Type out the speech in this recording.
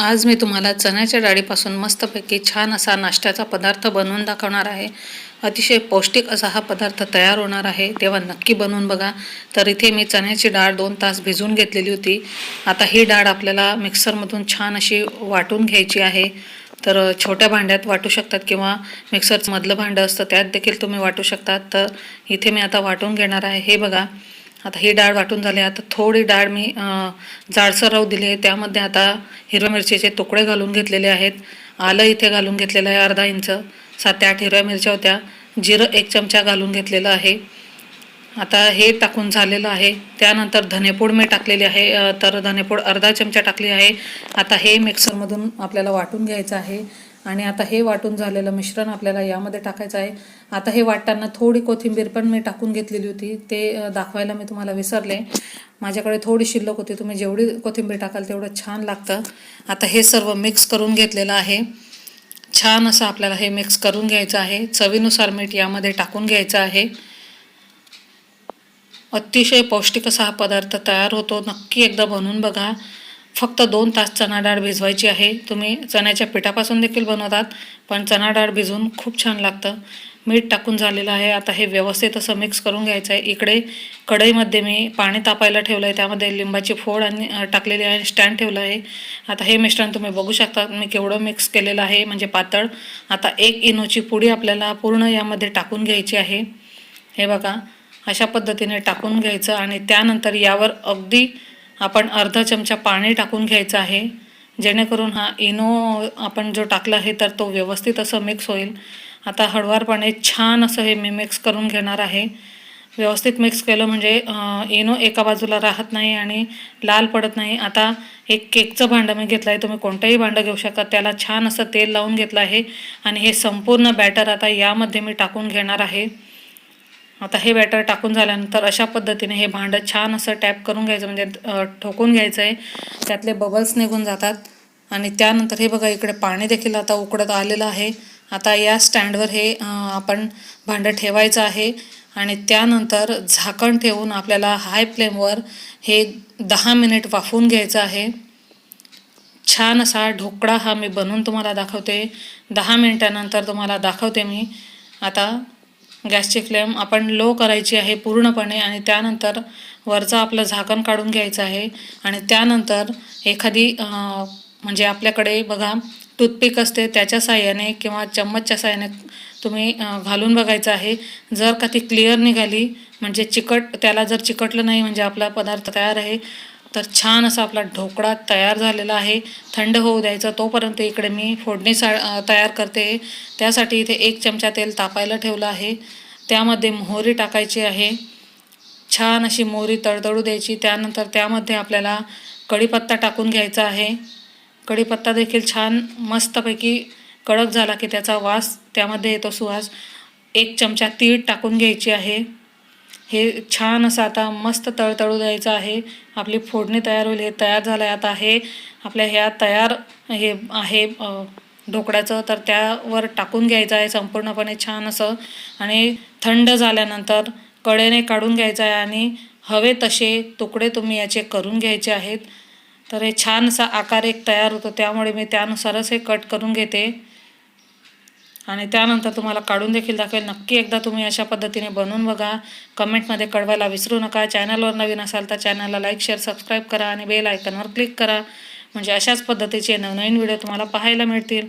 आज मी तुम्हाला चण्याच्या डाळीपासून मस्तपैकी छान असा नाश्त्याचा पदार्थ बनवून दाखवणार आहे. अतिशय पौष्टिक असा हा पदार्थ तयार होणार आहे. तेव्हा नक्की बनवून बघा. तर इथे मी चण्याची डाळ दोन तास भिजवून घेतलेली होती. आता ही डाळ आपल्याला मिक्सरमधून छान अशी वाटून घ्यायची आहे. तर छोट्या भांड्यात वाटू शकतात किंवा मिक्सरचं मधलं भांडं असतं त्यात देखील तुम्ही वाटू शकतात. तर इथे मी आता वाटून घेणार आहे. हे बघा. आता ही डाळ वाटून झाली. आता थोडी डाळ मी जाडसर राहू दिली आहे. त्यामध्ये आता हिरव्या मिरचीचे तुकडे घालून घेतलेले आहेत. आलं इथे घालून घेतलेलं आहे अर्धा इंच. सात ते आठ हिरव्या मिरच्या होत्या. जिरं एक चमचा घालून घेतलेलं आहे. आता हे टाकून झालेलं आहे. त्यानंतर धनेपूड मी टाकलेली आहे. तर धनेपूड अर्धा चमचा टाकली आहे. आता हे मिक्सरमधून आपल्याला वाटून घ्यायचं आहे. आणि आता हे वाटून झालेलं मिश्रण आपल्याला यामध्ये टाकायचं आहे. आता हे वाटताना थोडी कोथिंबीर पण मी टाकून घेतलेली होती. ते दाखवायला मी तुम्हाला विसरले. माझ्याकडे थोडी शिल्लक होती. तुम्ही जेवढी कोथिंबीर टाकाल तेवढं छान लागतं. आता हे सर्व मिक्स करून घेतलेलं आहे. छान असं आपल्याला हे मिक्स करून घ्यायचं आहे. चवीनुसार मीठ यामध्ये टाकून घ्यायचं आहे. अतिशय पौष्टिक असा हा पदार्थ तयार होतो. नक्की एकदा बनवून बघा. फक्त दोन तास चणा डाळ भिजवायची आहे. तुम्ही चण्याच्या पिठापासून देखील बनवतात पण चणा डाळ भिजवून खूप छान लागतं. मीठ टाकून झालेलं आहे. आता हे व्यवस्थित असं मिक्स करून घ्यायचं आहे इकडे कढईमध्ये मी पाणी तापायला ठेवलं आहे त्यामध्ये लिंबाची फोड आणि टाकलेली आहे. स्टँड ठेवलं आहे. आता हे मिश्रण तुम्ही बघू शकता. मी केवढं मिक्स केलेलं आहे. म्हणजे पातळ. आता एक इनोची पुडी आपल्याला पूर्ण यामध्ये टाकून घ्यायची आहे. हे बघा. अशा पद्धतीने टाकून घ्यायचं आणि त्यानंतर यावर अगदी आपण अर्धा चमचा पाणी टाकून घ्यायचं आहे. जेणेकरून हा इनो आपण जो टाकला आहे तर तो व्यवस्थित असं मिक्स होईल. आता हळवारपणे छान असं हे मी मिक्स करून घेणार आहे. व्यवस्थित मिक्स केलं म्हणजे इनो एका बाजूला राहत नाही आणि लाल पडत नाही. आता एक केकचं भांडं मी घेतलं आहे तुम्ही कोणतंही भांडं घेऊ शकता. त्याला छान असं तेल लावून घेतलं आहे. आणि हे संपूर्ण बॅटर आता यामध्ये मी टाकून घेणार आहे. आता हे बॅटर टाकून झाल्यानंतर अशा पद्धतीने हे भांडं छान असं टॅप करून घ्यायचं म्हणजे ठोकून घ्यायचं आहे त्यातले बबल्स निघून जातात. आणि त्यानंतर हे बघा इकडे पाणी देखील आता उकडत आलेलं आहे. आता या स्टँडवर हे आपण भांडं ठेवायचं आहे. आणि त्यानंतर झाकण ठेवून आपल्याला हाय फ्लेमवर हे दहा मिनिट वाफवून घ्यायचं आहे. छान असा ढोकळा हा मी बनवून तुम्हाला दाखवते. दहा मिनिटानंतर तुम्हाला दाखवते मी. आता गॅसची फ्लेम आपण लो करायची आहे पूर्णपणे आणि त्यानंतर वरचं आपलं झाकण काढून घ्यायचं आहे. आणि त्यानंतर एखादी म्हणजे आपल्याकडे बघा टूथपिक असते त्याच्या साह्याने किंवा चम्मचच्या साह्याने तुम्ही घालून बघायचं आहे. जर का ती क्लिअर निघाली म्हणजे चिकट त्याला जर चिकटलं नाही म्हणजे आपला पदार्थ तयार आहे तर छान असा आपला ढोकळा तयार झालेला आहे. थंड होऊ द्यायचा तोपर्यंत इकडे मी फोडणी सा तयार करते. त्यासाठी इथे एक चमचा तेल तापायला ठेवलं आहे. त्यामध्ये मोहरी टाकायची आहे. छान अशी मोहरी तडतडू द्यायची. त्यानंतर त्यामध्ये आपल्याला कढीपत्ता टाकून घ्यायचा आहे. कढीपत्ता देखील छान मस्तपैकी कडक झाला की त्याचा वास त्यामध्ये येतो सुवास एक चमचा तीळ टाकून घ्यायची आहे. हे छान असं आता मस्त तळतळू द्यायचं आहे. आपली फोडणी तयार होईल हे तयार झालं आहे आता हे आपल्या ह्या तयार हे आहे ढोकळ्याचं. तर त्यावर टाकून घ्यायचं आहे संपूर्णपणे छान असं. आणि थंड झाल्यानंतर कडेने काढून घ्यायचं आहे आणि हवे तसे तुकडे तुम्ही याचे करून घ्यायचे आहेत. तर हे छान असा आकार एक तयार होतो. त्यामुळे मी त्यानुसारच हे कट करून घेते. आणि त्यानंतर तुम्हाला काढून देखील दाखवेल. नक्की एकदा तुम्ही अशा पद्धतीने बनवून बघा. कमेंटमध्ये कळवायला विसरू नका. चॅनलवर नवीन असाल तर चॅनलला लाईक शेअर सबस्क्राईब करा आणि बेल आयकनवर क्लिक करा. म्हणजे अशाच पद्धतीचे नवनवीन व्हिडिओ तुम्हाला पाहायला मिळतील.